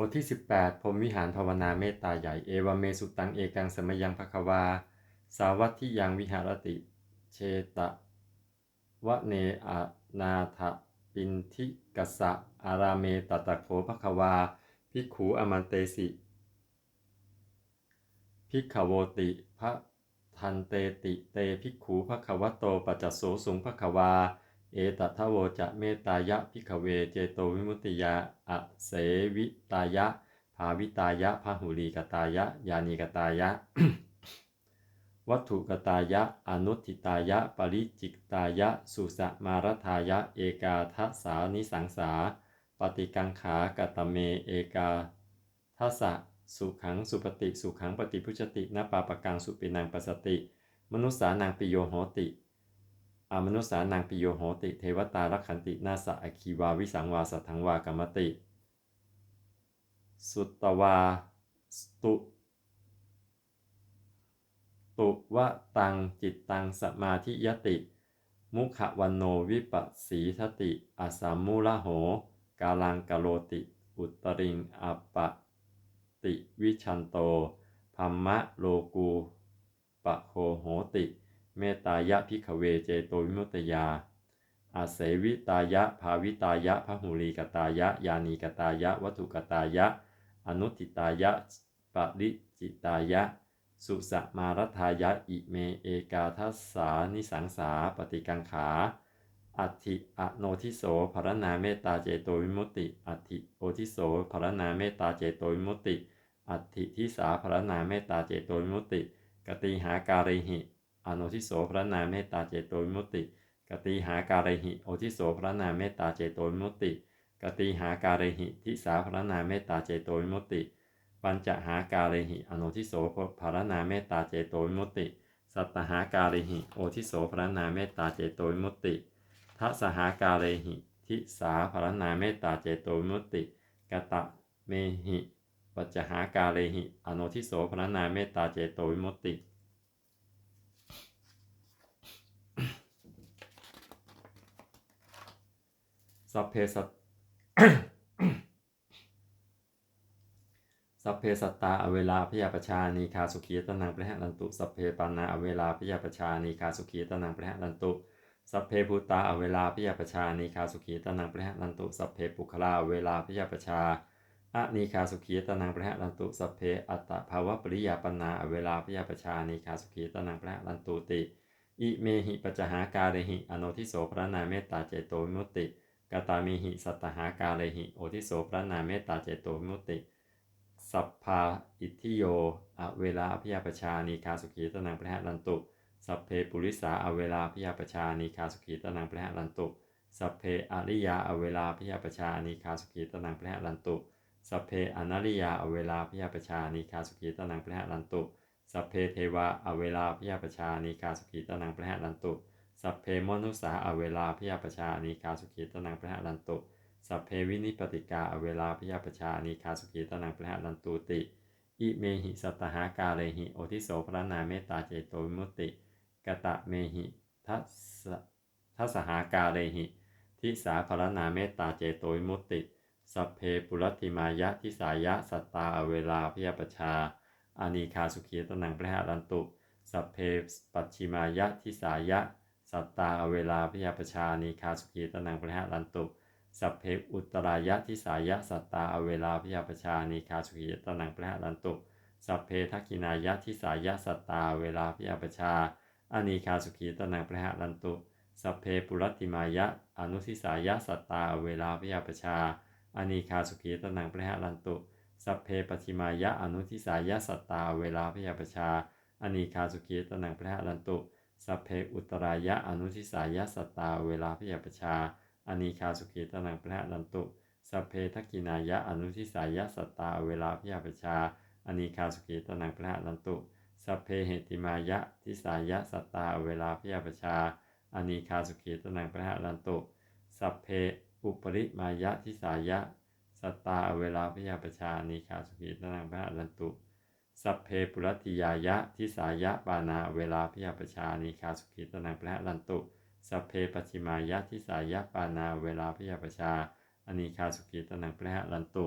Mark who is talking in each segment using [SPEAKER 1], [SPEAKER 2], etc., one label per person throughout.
[SPEAKER 1] บทที่ 18พรมวิหารภาวนาเมตตาใหญ่ เอวเมสุตังเอกังสมยังภควา สาวัตที่ยังวิหารติ เชตะวะเนอานาถปินทิกัสสะอาราเมตตะโขภควา ภิกขูอมันเตสิ ภิกขโวติพระทันเตติเตภิกขูภควโตปัจจโสสุงภควา เอตัทโวจะเมตายะพิขเวเจโตวิมุตติยาอเสวิตายะ ภาวิตายะพาหุลีกตายะ ยานีกตายะ วัตถุกตายะ อนุทิตายะ ปริจิกตายะ สุสมารทายะ เอกาทัสานิสังสา ปฏิกังขากตเม เอกาทัสสะสุขังสุปฏิสุขังปฏิพุชตินปาปกังสุปินังปัสสติ มนุษสานังปิโยโหติ อามนุษสานังปิโยโหติ เทวตารักขันตินาสะอคีวาวิสังวาสัทังวากรรมติ สุตตวาสตุตุวะตังจิตตังสมาธิยติ มุขวันโนวิปัสสีทติอาสามูละโห กาลังกโลติ อุตริงอัปปะติวิชันโตพัมมะโลกูปะโคโหติ เมตายะพิขเวเจโตวิมุตตยา อาเสวิตายะ ภาวิตายะพหุลีกตายะ ยานีกตายะ วัตถุกตายะ อนุติตายะปริจิตายะ สุสมารทายะ อิเมเอกาทัสสานิสังสาปฏิกังขา อัติอโนทิโสภรณาเมตตาเจโตวิมุตติ อัติโอทิโสภรณาเมตตาเจโตวิมุตติ อัติทิสาภรณาเมตตาเจโตวิมุตติ กติหาการิหิ อโนทิโสภรณาเมตตาเจโตวิมุตติกติหาการิหิโอทิโสภรณาเมตตาเจโตวิมุตติกติหาการิหิทิสาภรณาเมตตาเจโตวิมุตติปัญจหาการิหิอโนทิโสภรณาเมตตาเจโตวิมุตติ สัตหาการิหิโอทิโสภรณาเมตตาเจโตวิมุตติทัสหาการิหิทิสาภรณาเมตตาเจโตวิมุตติกตะเมหิปัจจหาการิหิอโนทิโสภรณาเมตตาเจโตวิมุตติ สัพเพสัตสัพเพสัตตาอเวลาพยาปชานีคาสุขีตนังประหะนันตุ สัพเพปานาอเวลาพยาปชานีคาสุขีตนังประหะนันตุ สัพเพภูตาอเวลาพยาปชานีคาสุขีตนังประหะนันตุ สัพเพปุคลาเวลาพยาปชาอะนีคาสุขีตนังประหะนันตุ สัพเพอัตตภาวะปริยาปนาอเวลาพยาปชานีคาสุขีตนังประหะนันตุติ อิเมหิปัจหาการหิ อโนทิโสพระนาเมตตาเจโตวิมุตติ กตามิหิสัตหาการิหิ โอทิโสพระนาเมตตาเจโตมุติ สัพพาอิทิโย อเวลาอภิยาปชานีคาสุขีตนังพระหลันตุ สัพเพปุริสาอเวลาอภิยาปชานีคาสุขีตนังพระหลันตุ สัพเพอริยาอเวลาอภิยาปชานีคาสุขีตนังพระหลันตุ สัพเพอนาริยาอเวลาอภิยาปชานีคาสุขีตนังพระหลันตุ สัพเพเทวาอเวลาอภิยาปชานีคาสุขีตนังพระหลันตุ สัพเพมนุสาอเวลาอภิยาปชานีคาสุขีตนังพระหลันตุ สัพเพวินิปติกาอเวลาพยาปชานีคาสุขีตนังพระลันตุติ อิเมหิสัตหากาเลหิโอทิโสพระนาเมตตาเจโตวิมุตติกตะเมหิทัสทัสหากาเลหิ ทิสาพระนาเมตตาเจโตวิมุตติ สัพเพปุรติมายะทิสายะสัตตาอเวลาพยาปชาอานีคาสุขีตนังพระลันตุ สัพเพปัจฉิมายะทิสายะ สัตตาอเวลาพยาปชานีคาสุขีตนังพระลันตุสัพเพอุตรายะทิสายะสัตตาอเวลาพยาปชานีคาสุขีตนังพระลันตุสัพเพทักกินายะทิสายะสัตตาเวลาพยาปชาอานีคาสุขีตนังพระลันตุสัพเพปุรติมายะอนุทิสายะสัตตาเวลาพยาปชาอานีคาสุขีตนังพระลันตุสัพเพปฏิมายะอนุทิสายะสัตตาเวลาพยาปชาอานีคาสุขีตนังพระลันตุ สัพเพอุตรายะอนุทิสายะสตาเวลาพยาปชาอานีคาสุขีตนังพระลันตุสัพเพทักกินายะอนุทิสายะสตาเวลาพยาปชาอานีคาสุขีตนังพระลันตุสัพเพเหติมายะทิสายะสตาเวลาพยาปชาอานีคาสุขีตนังพระลันตุสัพเพอุปริมายะทิสายะสตาเวลาพยาปชาอานีคาสุขีตนังพระลันตุ สัพเพปุรติยายะทิสายะปานาเวลาพิยาปชานิคาสุขิตนังพระลันตุสัพเพปัชิมายะทิสายะปานาเวลาพิยาปชาอนิคาสุขิตนังพระลันตุ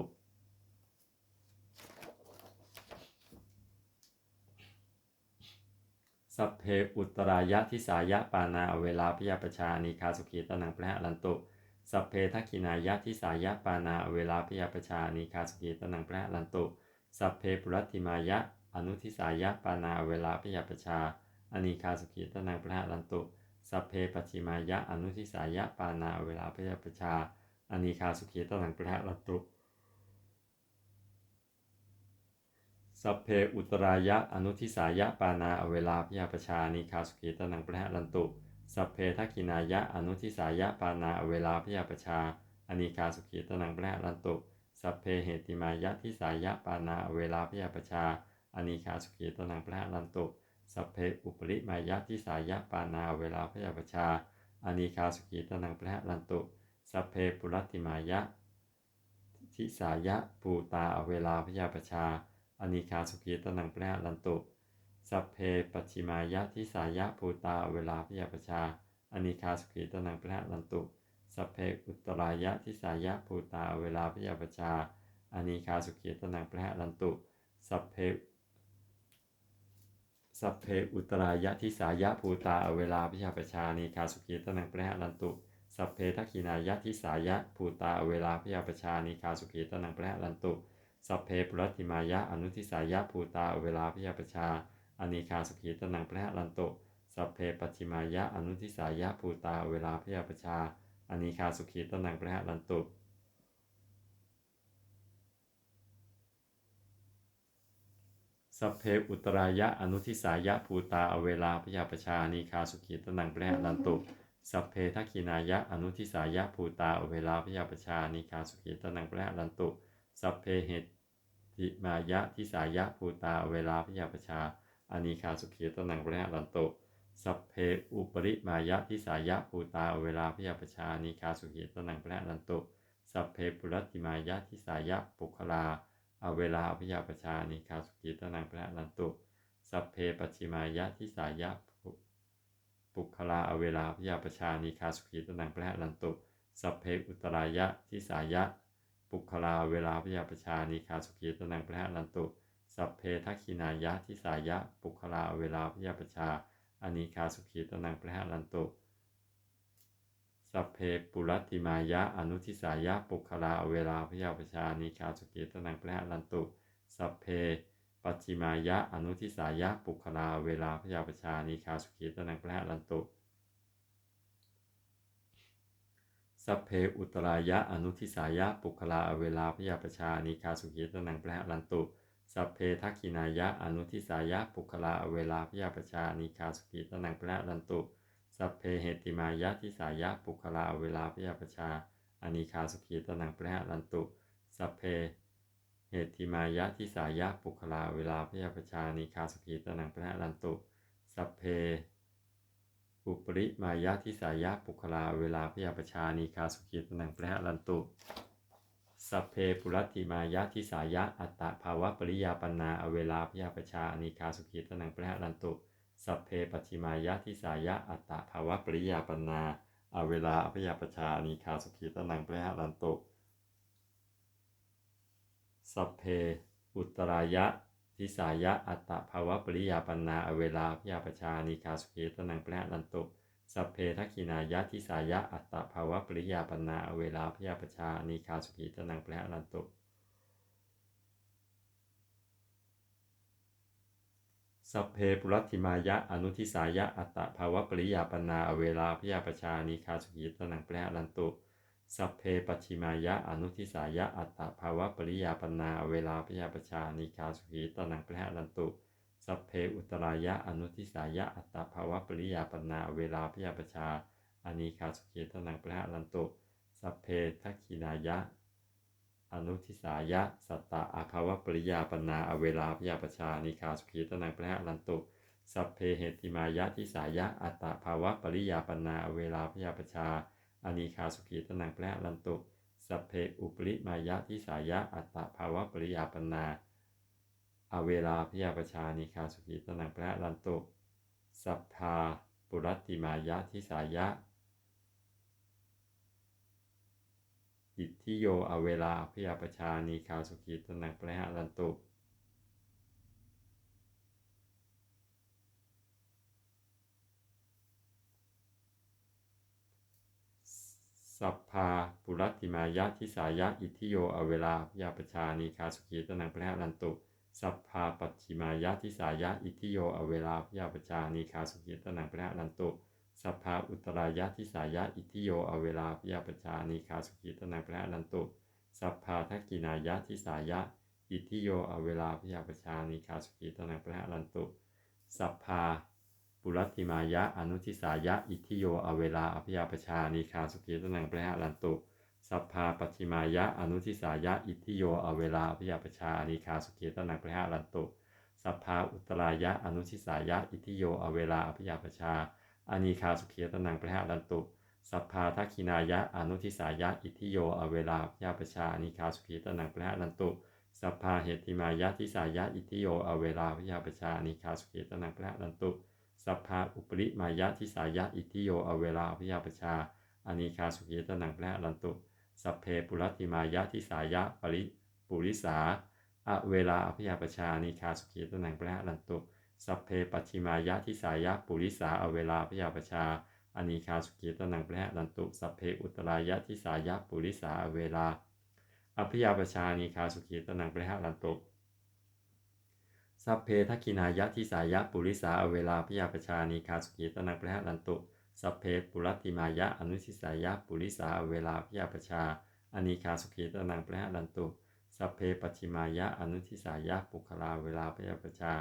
[SPEAKER 1] สัพเพอุตรายะทิสายะปานาเวลาพิยาปชานิคาสุขีตนังพระลันตุสัพเพทักขินายะทิสายะปานาเวลาพิยาปชานิคาสุขีตนังพระลันตุ สัพเพปุรัติมายะ อนุทิสายะปานาเวลาพยาปชาอนิคาสุขีตนังพระลันตุสัพเพปัจิมายะ อนุทิสายะปานาเวลาพยาปชาอนิคาสุขีตนังพระลันตุสัพเพอุตรายะอนุทิสายะปานาเวลาพยาปชานิคาสุขีตนังพระลันตุสัพเพทักขินายะอนุทิสายะปานาเวลาพยาปชาอนิคาสุขีตนังพระลันตุ สัพเพเหติมายะทิสายะปานาอเวลาพยาปชาอนิคาสุขีตนังพระลันตุสัพเพอุปริมายะทิสายะปานาอเวลาพยาปชาอนิคาสุขีตนังพระลันตุสัพเพปุรัติมายะทิสายะปูตาอเวลาพยาปชาอนิคาสุขีตนังพระลันตุสัพเพปัจฉิมายะทิสายะปูตาเวลาพยาปชาอนิคาสุขีตนังพระลันตุ สัพเพอุตรายะทิสายะปูตาเวลาพยาปชาอานิคาสุขีตนังพระลันตุ สัพเพสัพเพอุตรายะทิสายะภูตาเวลาพยาปชานิคาสุขีตนังพระลันตุ สัพเพทักขินายะทิสายะภูตาเวลาพยาปชานิคาสุขีตนังพระลันตุสัพเพปุรติมายะอนุทิสายะภูตาเวลาพยาปชาอนิคาสุขีตนังพระลันตุ สัพเพปัจฉิมายะอนุทิสายะภูตาเวลาพยาปชา อนิคาสุขีตนังพระลันตุสัพเพอุตรายะอนุทิสายะภูตาอเวลาพยาปชานิคาสุขีตนังพระลันตุสัพเพทักินายะอนุทิสายะภูตาอเวลาพยาปชานิคาสุขีตนังพระลันตุสัพเพเหติมายะทิสายะภูตาเวลาพยาปชาอานิคาสุขีตนังพระลันตุ สัพเพอุปริมายะทิสายะภูตาเวลาพยาปชานิคาสุขีตนังพระลันตุสัพเพปุรัติมายะทิสายะปุคลาอเวลาพยาปชานิคาสุขีตนังพระลันตุสัพเพปัจิมายะทิสายะปุคลาอเวลาพยาปชานิคาสุขีตนังพระลันตุสัพเพอุตรายะทิสายะปุคลาเวลาพยาปชานิคาสุขีตนังพระลันตุ สัพเพทักขินายะทิสายะ ปุคลาเวลาพยาปชา อนิคาสุขีตนังพระลันตุสัพเพปุรัติมายะอนุทิสายะปุคลาเวลาพยาปชานิคาสุขีตนังพระลันตุสัพเพปัจฉิมายะอนุทิสายะปุคลาเวลาพยาปชานิคาสุขีตนังพระลันตุสัพเพอุตรายะอนุทิสายะปุคลาเวลาพยาปชานิคาสุขีตนังพระหลันตุ สัพเพทักขินายะ อนุทิสายะ ปุคลาเวลาพยาประชานิคาสุขีตนังพระลันตุ สัพเพเหติมายะทิสายะ ปุคลาเวลาพยาปชาอานิคาสุขีตนังพระลันตุ สัพเพ เหติมายะทิสายะ ปุคลาเวลาพยาประชานิคาสุขีตนังพระลันตุ สัพเพ อุปริมายะทิสายะ ปุคลาเวลาพยาประชานิคาสุขีตนังพระลันตุ สัพเพปุรัติมายะทิสายะอัตตภาวะปริยาปนาอเวลาพยาปชาอนิคาสุขีตนังพระลันตุสัพเพปัจฉิมายะทิสายะอัตตภาวะปริยาปนาอเวลาพยาปชาอนิคาสุขีตนังพระลันตุสัพเพอุตรายะทิสายะอัตตภาวะปริยาปนาอเวลาพยาปชาอนิคาสุขีตนังพระลันตุ สัพเพทักขินายะทิสายะอัตตภาวะปริยาปนาอเวลาพยาปชานิคาสุขีตนังพระลันตุสัพเพปุรัติมายะอนุทิสายะอัตตภาวะปริยาปนาอเวลาพยาปชานิคาสุขีตนังพระลันตุสัพเพปัจฉิมายะอนุทิสายะอัตตภาวะปริยาปนาอเวลาพยาปชานิคาสุขีตนังพระลันตุ สัพเพอุตรายะอนุทิสายะอัตตาภาวะปริยาปนาเวลาพยาปชาอานิคาสุขีตนังพระลันตุสัพเพทักขินายะ อนุทิสายะ สัตตะอาภาวะปริยาปนาอเวลาพยาปชานิคาสุขีตนังพระลันตุสัพเพเหติมายะทิสายะอัตตาภาวะปริยาปนาอเวลาพยาปชาอานิคาสุขีตนังพระลันตุสัพเพอุปริมายะทิสายะอัตตาภาวะปริยาปนา อเวลาพยาประชานิคาสุขีตนังพระรันตุสัพพาปุรัติมายะทิสายะ อิทธิโยอเวลาพยาประชานิคาสุขีตนังพระรันตุสัพพาปุรัติมายะทิสายะ อิทธิโยอเวลาพยาประชานิคาสุขีตนังพระรันตุ สัพพาปัจฉิมายะทิสายะอิทิโยอเวลาพยาปชานีคาสุขีตนังพระลันตุสัพพาอุตรายะทิสายะอิทิโยอเวลาพยาปชานีคาสุขีตนังพระลันตุสัพพาทักกินายะทิสายะอิทิโยอเวลาพยาปชานีคาสุขีตนังพระลันตุสัพพาปุรัติมายะอนุทิสายะอิทิโยอเวลาอภยาปชานีคาสุขีตนังพระลันตุ สัพพาปฏิมายะอนุทิสายะอิทิโยอเวลาอภิยาปชาอนีคาสุขีตนังพระลันตุสัพพาอุตรายะอนุทิสายะอิทิโยอเวลาอภิยาปชาอนีคาสุขีตนังพระลันตุสัพพาทักขินายะอนุทิสายะอิทิโยอเวลาอภิยาปชาอนีคาสุขีตนังพระลันตุสัพพาเหติมายะทิสายะอิทิโยอเวลาอภิยาปชาอนีคาสุขีตนังพระลันตุสัพพาอุปริมายะทิสายะอิทิโยอเวลาอภิยาปชาอนิคาสุขีตนังพระลันตุ สัพเพปุรัติมายะทิสายะปริปุริสาอเวลาอภิยาปชาอานิคาสุขีตนังพระลันตุสัพเพปัจฉิมายะทิสายะปุริสาอเวลาอภิยาปชาอานิคาสุขีตนังพระลันตุสัพเพอุตรายะทิสายะปุริสาอเวลาอภิยาปชาอานิคาสุขีตนังพระลันตุสัพเพทักขินายะทิสายะปุริสาอเวลาพยาปชานีคาสุขีตนังพระลันตุ สัพเพปุรัติมายะอนุสิสายะปุริสาเวลาพยาปชาอนีคาสุขีตนังพระลันตุสัพเพปัจฉิมายะอนุทิสายะปุคลาเวลาพยาปชา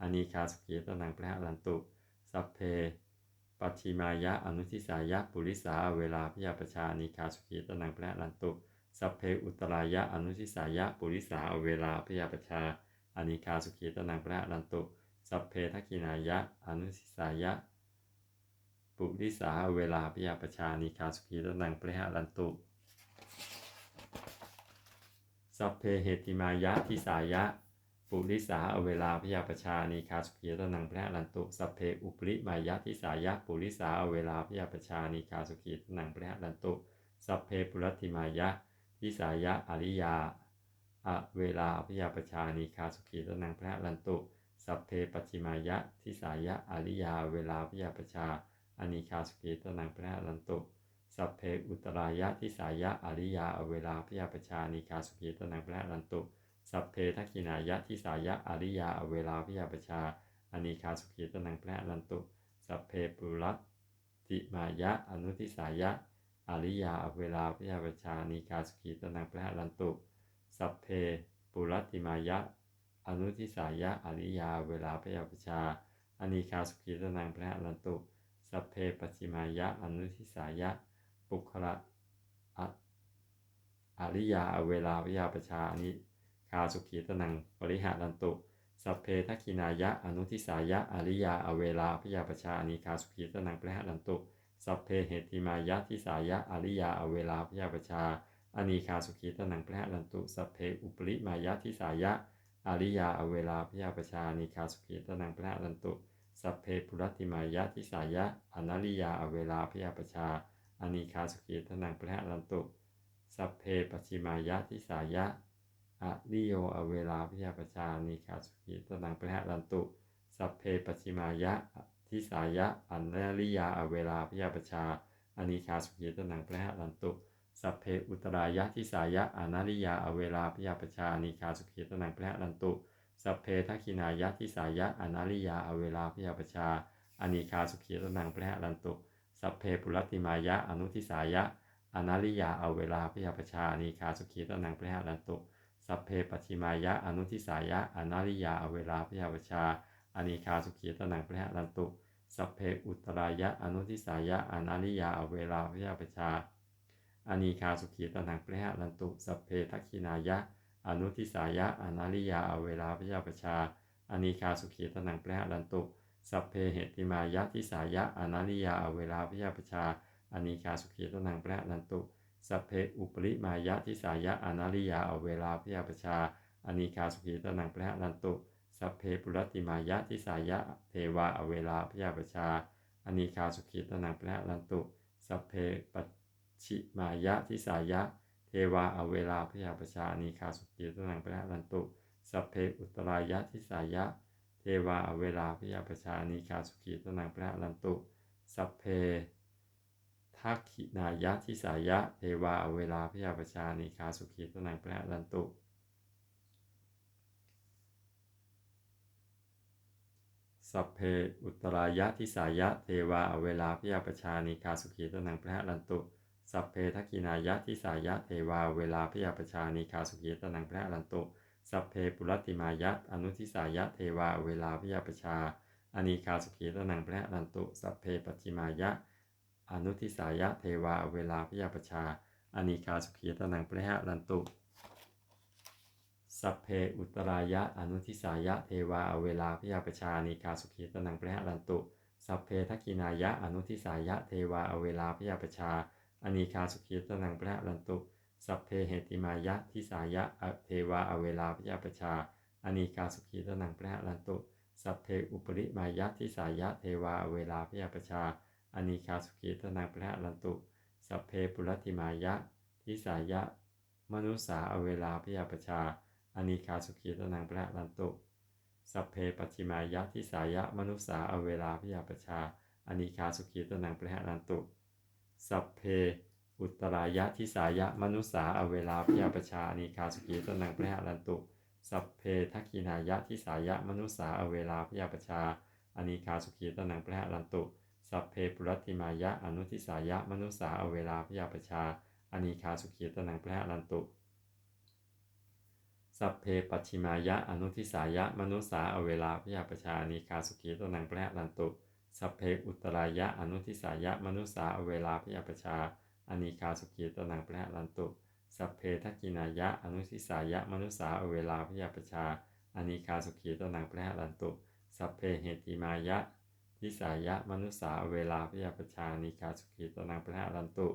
[SPEAKER 1] อนีคาสุขีตนังพระลันตุสัพเพปัจฉิมายะอนุทิสายะปุริสาเวลาพยาปชาอนีคาสุขีตนังพระลันตุสัพเพอุตรายะอนุทิสายะปุริสาเวลาพยาปชาอนิคาสุขีตนังพระลันตุสัพเพทักขินายะอนุสิสายะ ปุริสาเวลาพยาประชานิคาสุขีตนังพระลันตุ สัพเพเหติมายะทิสายะ ปุริสาเวลาพยาประชานิคาสุขีตนังพระลันตุ สัพเพอุปริมายะทิสายะ ปุริสาเวลาพยาประชานิคาสุขีตนังพระลันตุ สัพเพปุรัติมายะทิสายะอริยาอเวลาพยาประชานีคาสุขีตนังพระลันตุ สัพเพปัจิมายะทิสายะอริยา เวลาพยาประชา อนิคาสุขีตนังพระลันตุสัพเพอุตรายะทิสายะอริยาอเวลาพยาปชานีคาสุขีตนังพระลันตุสัพเพทักขินายะทิสายะอริยาอเวลาพยาปชาอนิคาสุขีตนังพระลันตุสัพเพปุรัตติมายะอนุทิสายะอริยาอเวลาพยาปชานีคาสุขีตนังพระลันตุสัพเพปุรัตติมายะอนุทิสายะอริยาเวลาพยาปชาอนิคาสุขีตนังพระลันตุ สัพเพปัจิมายะอนุทิสายะปุคละอริยาเวลาพยาปชาอานิคาสุขีตนังปริหารันตุสัพเพทักขินายะอนุทิสายะอริยาเวลาพยาปชาอานิคาสุขีตนังปริหารันตุสัพเพเหติมายะทิสายะอริยาเวลาพยาปชาอานีคาสุขีตนังพระลันตุสัพเพอุปริมายะทิสายะอริยาอเวลาพยาปชาอานีคาสุขีตนังพระลันตุ สัพเพปุรติมายะทิสายะอนาริยาอเวลาพยาปชาอนีคาสุขีตนังพระลันตุ สัพเพปชิมายะทิสายะอริโยอเวลาพยาปชาอนีคาสุขีตนังพระลันตุ สัพเพปชิมายะทิสายะอนาริยาอเวลาพยาปชาอนีคาสุขีตนังพระลันตุ สัพเพอุตรายะทิสายะอนาริยาอเวลาพยาปชานิคาสุขีตนังพระลันตุ สัพเพทักขินายะทิสายะอนาริยาอเวลาพยาปชาอนิคาสุขีตนังพระลันตุ สัพเพปุรัติมายะอนุทิสายะอนาริยาอเวลาพยาปชาอนิคาสุขีตนังพระลันตุ สัพเพปัจฉิมายะอนุทิสายะอนาริยาอเวลาพยาปชาอนิคาสุขีตนังพระลันตุสัพเพอุตรายะอนุทิสายะอนาริยาอเวลาพยาปชาอานีคาสุขีตนังพระลันตุ สัพเพทักขินายะ อนุทิสายะอนาริยาอเวลาพยาประชาอนีคาสุขีตนังพระลันตุ สัพเพเหติมายะทิสายะอนาริยาอเวลาพยาประชาอนีคาสุขีตนังพระลันตุ สัพเพอุปริมายะทิสายะอนาริยาอเวลาพยาประชาอนีคาสุขีตนังพระลันตุ สัพเพปุรติมายะทิสายะเทวาอเวลาพยาประชาอนีคาสุขีตนังพระลันตุ สัพเพปัจฉิมายะทิสายะ วาอเวลาพยาประชานีคาสุขีตนังพระลันตุสัพเพอุตรายะทิสายะ เทวาอเวลาพยาประชานีคาสุขีตนังพระลันตุสัพเพทักขินายะทิสายะ เทวาอเวลาพยาประชานิคาสุขีตนังพระลันตุสัพเพอุตรายะทิสายะ เทวาอเวลาพยาประชานิคาสุขีตนังพระลันตุ สัพเพทักินายะทิสายะเทวาเวลาพยาปชานิคาสุขีตนังพระลันตุสัพเพปุรติมายะอนุทิสายะเทวาเวลาพยาปชาอานิคาสุขีตนังพระลันตุสัพเพปัจิมายะอนุทิสายะเทวาเวลาพยาปชาอานิคาสุขีตนังพระลันตุสัพเพอุตรายะอนุทิสายะเทวาเวลาพยาปชานิคาสุขีตนังพระลันตุสัพเพทักินายะอนุทิสายะเทวาเวลาพยาปชา อนิคาสุขีตนังพระลันตุ สัพเพเหติมายะทิสายะเทวาเวลาพยาปชาอนิคาสุขีตนังพระลันตุ สัพเพอุปริมายะทิสายะเทวาเวลาพยาปชาอนิคาสุขีตนังพระลันตุ สัพเพปุรติมายะทิสายะ มนุสาเวลาพยาปชาอนิคาสุขีตนังพระลันตุสัพเพปัจิมายะทิสายะมนุสาเวลาพยาปชาอนิคาสุขีตนังพระลันตุ สัพเพ อุตรายะทิสายะมนุสาเวลาพยาปชาอานิคาสุขีตนังพระลันตุสัพเพทักขินายะทิสายะมนุสาเวลาพยาปชาอานิคาสุขีตนังพระลันตุสัพเพปุรัติมายะอนุทิสายะมนุสาเวลาพยาปชาอานิคาสุขีตนังพระลันตุสัพเพปัจฉิมายะอนุทิสายะมนุสาเวลาพยาปชาอานิคาสุขีตนังพระลันตุ สัพเพอุตรายะอนุทิสายะมนุสาเวลาพยาปชาอานิคาสุขีตนังพระลันตุ สัพเพทักกินายะอนุทิสายะมนุสาเวลาพยาปชาอานิคาสุขีตนังพระลันตุ สัพเพเหติมายะทิสายะมนุสาเวลาพยาปชาอนิคาสุขีตนังพระลันตุ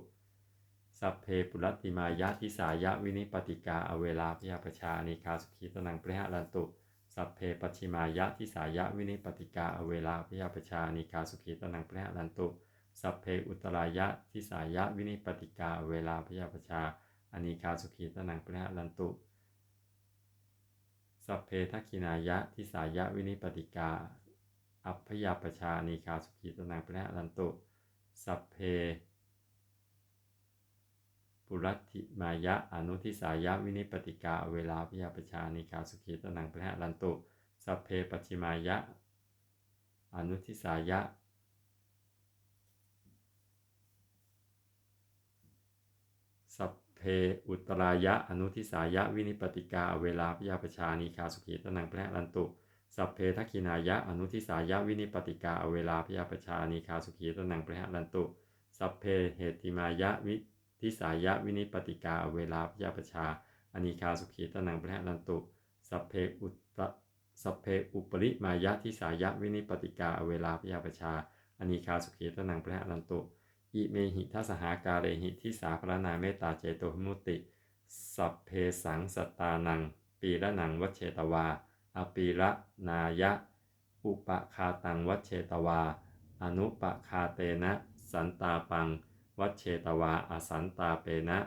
[SPEAKER 1] สัพเพปุรติมายะทิสายะวินิปติกาอเวลาพยาปชาอานิคาสุขีตนังพระลันตุ สัพเพปชิมายะทิสายะวินิปติกาอเวลาพยาปชาอานิคาสุขีตนังพระลันตุ สัพเพอุตรายะทิสายะวินิปติกาอเวลาพยาปชาอานิคาสุขีตนังพระลันตุ สัพเพทักขินายะทิสายะวินิปติกา อัพยาปชาอานิคาสุขีตนังพระลันตุ สัพเพ ปุรัติมายะอนุทิสายะวินิปติกาเวลาพยาปชานิคาสุขีตนังพระลันตุสัพเพปัจฉิมายะ อนุทิสายะ สัพเพอุตรายะ อนุทิสายะ วินิปติกาเวลาพยาปชานิคาสุขีตนังพระลันตุสัพเพทักขินายะ อนุทิสายะวินิปติกาเวลาพยาปชานิคาสุขีตนังพระลันตุสัพเพเหติมายะวิ ทิสายะวินิปติกาเวลาพยาปชาอานิคาสุขีตนังพระลันตุสัพเพอุตสัพเพอุปริมายะทิสายะวินิปติกาเวลาพยาปชาอานิคาสุขีตนังพระลันตุอิเมหิทัสหากาเรหิทิสาพระนาเมตตาเจโตหมุติ สัพเพสังสตานัง ปีละหนังวัชเชตวา อปีระนายะ อุปคาตังวัชเชตวา อนุปคาเตนะ สันตาปัง วัชเชตวาอสันตาเปนะ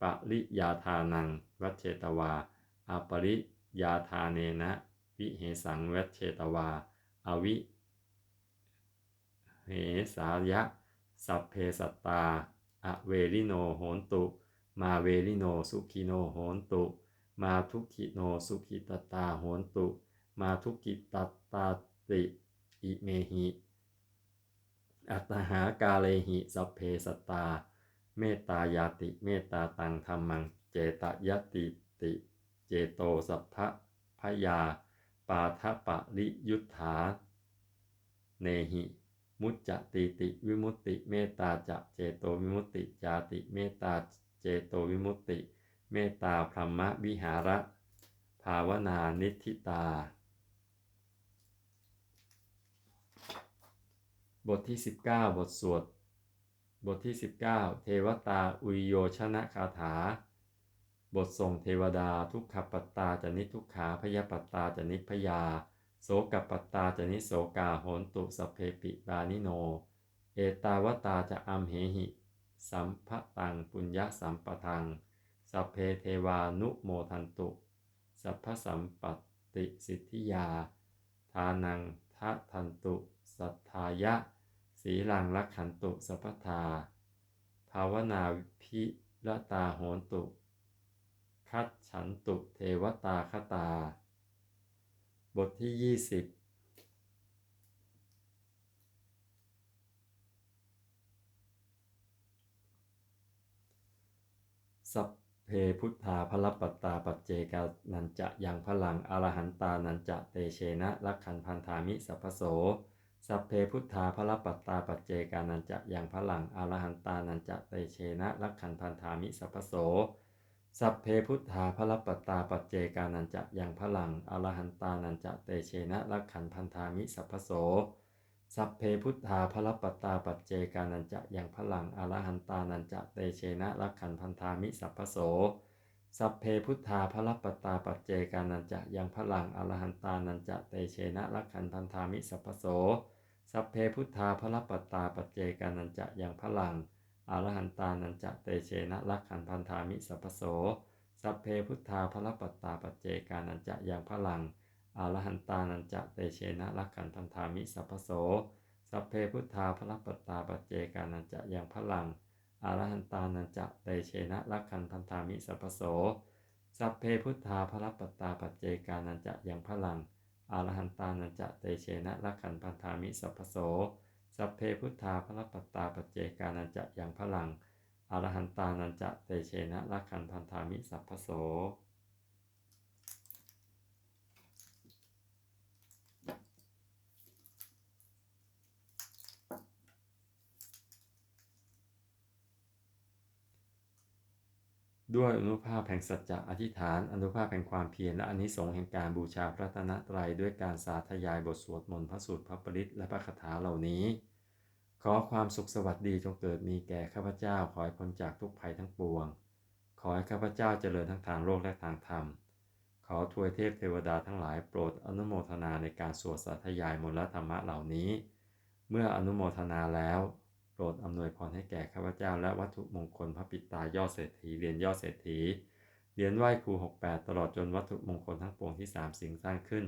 [SPEAKER 1] ปริยาทานัง วัชเชตวาอปริยาทาเนนะ วิเหสังวัชเชตวา อวิเหสายะ สัพเพสัตตา อเวริโนโหนตุ มาเวริโนสุขิโนโหนตุ มาทุกขิโนสุขิตตาโหนตุ มาทุกขิตตาติ อิเมหิ อัตหากาเลหิสัพเพสตา เมตตายาติ เมตตาตังธรรมัง เจตยติติ เจโตสัพพะพยา ปาทะปะริยุทธา เนหิ มุจจติติวิมุตติ เมตตาจะเจโตวิมุตติจาติ เมตตาเจโตวิมุตติ เมตตาพรหมวิหาระ ภาวนานิธิตา บทที่ 19 บทสวด บทที่ 19 เทวตาอุยโยชนะคาถา บทส่งเทวดาทุกขปัตตาจะนิทุกขาพยาปัตตาจะนิพยา โสกปัตตาจะนิโสกาโหนตุสเพปิบานิโน เอตาวตาจะอัมเหหิ สัมภตังปุญญสัมปทัง สัพเพเทวานุโมทันตุ สัพพสัมปติสิทธิยา ทานังทะทันตุ สัทธายะ สีลังลักขันตุสัพพทา ภาวนาพิรตาโหนตุ คัดฉันตุเทวตาคตา บทที่ยี่สิบสัพเพพุทธาพลปัตตาปัจเจกานันจะยังพลังอรหันตานันจะเตเชนะลักขันพันธามิสัพโส สัพเพพุทธาพลปัตตาปัจเจกานันจะยังพลังอรหันตานันจะเตเชนะลักขันพันธามิสัพพโสสัพเพพุทธาพลปัตตาปัจเจกานันจะยังพลังอรหันตานันจะเตเชนะลักขันพันธามิสัพพโสสัพเพพุทธาพลปัตตาปัจเจกานันจะยังพลังอรหันตานันจะเตเชนะลักขันพันธามิสัพพโสสัพเพพุทธาพลปัตตาปัจเจกานันจะยังพลังอรหันตานันจะเตเชนะลักขันพันธามิสัพพโส สัพเพพุทธาพลปัตตาปัจเจกานันจะอยังพลังอรหันตานันจะเตเชนะลักขันพันธามิสัพพโส สัพเพพุทธาพลปัตตาปัจเจกานันจะอยังพลังอรหันตานันจะเตเชนะลักขันพันธามิสัพพโส สัพเพพุทธาพลปัตตาปัจเจกานันจะอยังพลังอรหันตานันจะเตเชนะลักขันพันธามิสัพพโส สัพเพพุทธาพลปัตตาปัจเจกานันจะอยังพลัง อรหันตานันจะเตเชนะลักขันพันธามิสัพพโส สัพเพพุทธาพลปัตตาปัจเจกานันจะยังพลังอรหันตานันจะเตเชนะลักขันพันธามิสัพโส ด้วยอนุภาพแห่งสัจจะอธิษฐาน อนุภาพแห่งความเพียรและอานิสงส์แห่งการบูชาพระตนตรัยด้วยการสาธยายบทสวดมนต์พระสูตรพระปริตและพระคาถาเหล่านี้ ขอความสุขสวัสดีจงเกิดมีแก่ข้าพเจ้าขอให้พ้นจากทุกภัยทั้งปวง ขอให้ข้าพเจ้าเจริญทั้งทางโลกและทางธรรม ขอทวยเทพเทวดาทั้งหลายโปรดอนุโมทนาในการสวดสาธยายมนต์และธรรมะเหล่านี้ เมื่ออนุโมทนาแล้ว โปรดอำนวยพรให้แก่ข้าพเจ้าและวัตถุมงคลพระปิตายอดเศรษฐีเหรียญยอดเศรษฐีเหรียญไหว้ครู 68 ตลอดจนวัตถุมงคลทั้งปวงที่สามสิ่งสร้างขึ้น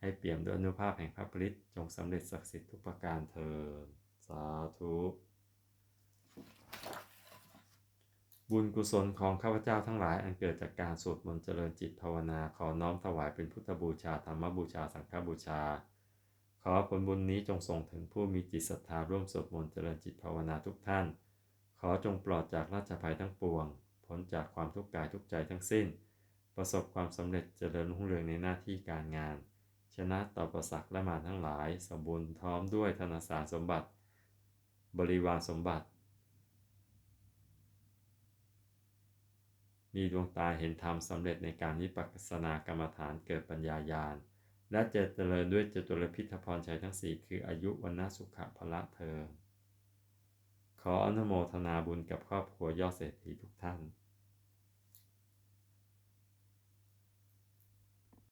[SPEAKER 1] ให้เปี่ยมด้วยอนุภาพแห่งพระปริตจงสำเร็จศักดิ์สิทธิ์ทุกประการเถิดสาธุบุญกุศลของข้าพเจ้าทั้งหลายอันเกิดจากการสวดมนต์เจริญจิตภาวนาขอน้อมถวายเป็นพุทธบูชาธรรมบูชาสังฆบูชา ขอผลบุญนี้จงส่งถึงผู้มีจิตศรัทธาร่วมสวดมนต์เจริญจิตภาวนาทุกท่าน ขอจงปลอดจากราชภัยทั้งปวง พ้นจากความทุกข์กายทุกใจทั้งสิ้น ประสบความสำเร็จเจริญรุ่งเรืองในหน้าที่การงาน ชนะต่อประสักและมารทั้งหลาย สมบูรณ์พร้อมด้วยธนสารสมบัติ บริวารสมบัติ มีดวงตาเห็นธรรมสำเร็จในการวิปัสสนากรรมฐานเกิดปัญญาญาณ และเจเจริญด้วยจตุรพิธพรชัยทั้งสี่คืออายุวันนาสุขะพละเธอ ขออนุโมทนาบุญกับครอบครัวยอดเศรษฐีทุกท่าน